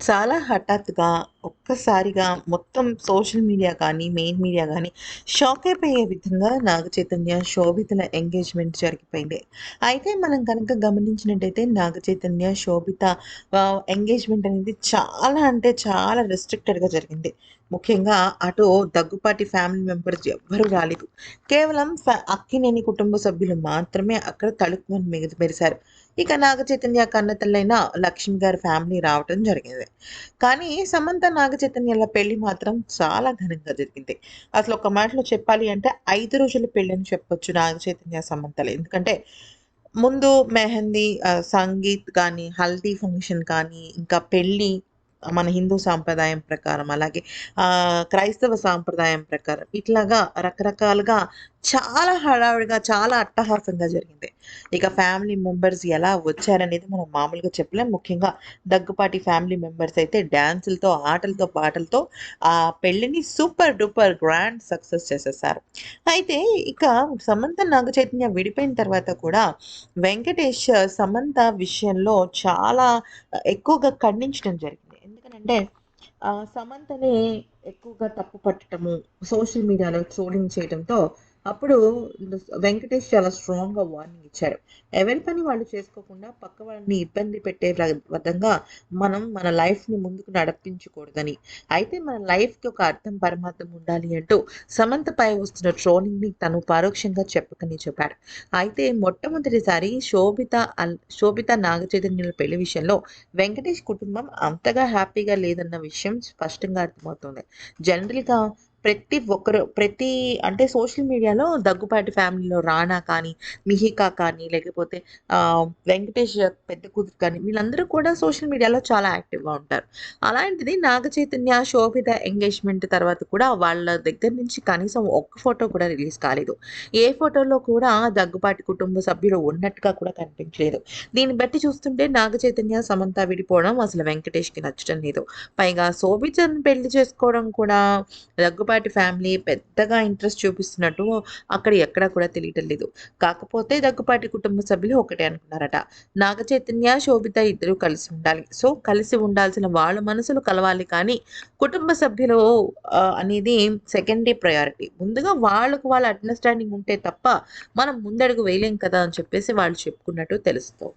చాలా హఠాత్తుగా ఒక్కసారిగా మొత్తం సోషల్ మీడియా కానీ, మెయిన్ మీడియా కానీ షాక్ అయిపోయే విధంగా నాగ చైతన్య, శోభితల ఎంగేజ్‌మెంట్ జరిగిపోయింది. అయితే మనం కనుక గమనించినట్టయితే నాగ చైతన్య, శోభిత ఎంగేజ్‌మెంట్ అనేది చాలా అంటే చాలా రెస్ట్రిక్టెడ్‌గా జరిగింది. ముఖ్యంగా అటు దగ్గుపాటి ఫ్యామిలీ మెంబర్స్ ఎవ్వరు రాలేదు. కేవలం అక్కినేని కుటుంబ సభ్యులు మాత్రమే అక్కడ తళుక్కుమని మెగ మెరిసారు. ఇక నాగ చైతన్య కన్నతల్లైన లక్ష్మి గారి ఫ్యామిలీ రావటం జరిగింది. కానీ సమంత, నాగ చైతన్యాల పెళ్ళి మాత్రం చాలా ఘనంగా జరిగింది. అసలు ఒక మాటలో చెప్పాలి అంటే ఐదు రోజుల పెళ్ళని చెప్పొచ్చు నాగ చైతన్య, సమంతలు. ఎందుకంటే ముందు మెహందీ సంగీత్ కానీ, హల్దీ ఫంక్షన్ కానీ, ఇంకా పెళ్ళి మన హిందూ సాంప్రదాయం ప్రకారం, అలాగే క్రైస్తవ సాంప్రదాయం ప్రకారం ఇట్లాగా రకరకాలుగా చాలా హడావిడిగా, చాలా అట్టహాసంగా జరిగింది. ఇక ఫ్యామిలీ మెంబర్స్ ఎలా వచ్చారనేది మనం మామూలుగా చెప్పలేం. ముఖ్యంగా దగ్గుపాటి ఫ్యామిలీ మెంబర్స్ అయితే డాన్సులతో, ఆటలతో, పాటలతో ఆ పెళ్ళిని సూపర్ డూపర్ గ్రాండ్ సక్సెస్ చేసేసారు. అయితే ఇక సమంత, నాగ చైతన్య విడిపోయిన తర్వాత కూడా వెంకటేష్ సమంత విషయంలో చాలా ఎక్కువగా ఖండించడం జరిగింది. ఏంటంటే సమంతని ఎక్కువగా తప్పు పట్టడము సోషల్ మీడియాలో ట్రోలింగ్ చేయడంతో అప్పుడు వెంకటేష్ చాలా స్ట్రాంగ్‌గా వార్నింగ్ ఇచ్చారు. ఎవరి పని వాళ్ళు చేసుకోకుండా పక్క వాళ్ళని ఇబ్బంది పెట్టే విధంగా మనం మన లైఫ్‌ని ముందుకు నడిపించకూడదని. అయితే మన లైఫ్‌కి ఒక అర్థం, పరమార్థం ఉండాలి అంటూ సమంతపై వస్తున్న ట్రోలింగ్‌ని తను పరోక్షంగా చెప్పకని చెప్పాడు. అయితే మొట్టమొదటిసారి శోభిత అల్ శోభిత, నాగచైతన్యుల పెళ్ళి విషయంలో వెంకటేష్ కుటుంబం అంతగా హ్యాపీగా లేదన్న విషయం స్పష్టంగా అర్థమవుతుంది. జనరల్‌గా ప్రతి ఒక్కరు ప్రతి అంటే సోషల్ మీడియాలో దగ్గుపాటి ఫ్యామిలీలో రానా కానీ, మిహిక కానీ, లేకపోతే వెంకటేష్ పెద్ద కూతురు కానీ వీళ్ళందరూ కూడా సోషల్ మీడియాలో చాలా యాక్టివ్‌గా ఉంటారు. అలాంటిది నాగ చైతన్య, శోభిత ఎంగేజ్‌మెంట్ తర్వాత కూడా వాళ్ళ దగ్గర నుంచి కనీసం ఒక్క ఫోటో కూడా రిలీజ్ కాలేదు. ఏ ఫోటోలో కూడా దగ్గుపాటి కుటుంబ సభ్యులు ఉన్నట్టుగా కూడా కనిపించలేదు. దీన్ని బట్టి చూస్తుంటే నాగ చైతన్య, సమంత విడిపోవడం అసలు వెంకటేష్‌కి నచ్చడం లేదు. పైగా శోభితను పెళ్ళి చేసుకోవడం కూడా దగ్గుపాటి ఫ్యామిలీ పెద్దగా ఇంట్రెస్ట్ చూపిస్తున్నట్టు అక్కడ ఎక్కడా కూడా తెలియటం లేదు. కాకపోతే దగ్గుపాటి కుటుంబ సభ్యులు ఒకటే అనుకున్నారట. నాగ చైతన్య, శోభిత ఇద్దరు కలిసి ఉండాలి. సో, కలిసి ఉండాల్సిన వాళ్ళ మనసులు కలవాలి కానీ కుటుంబ సభ్యులు అనేది సెకండరీ ప్రయారిటీ. ముందుగా వాళ్ళకు వాళ్ళ అండర్‌స్టాండింగ్ ఉంటే తప్ప మనం ముందడుగు వేయలేం కదా! అని చెప్పేసి వాళ్ళు చెప్పుకున్నట్టు తెలుస్తుంది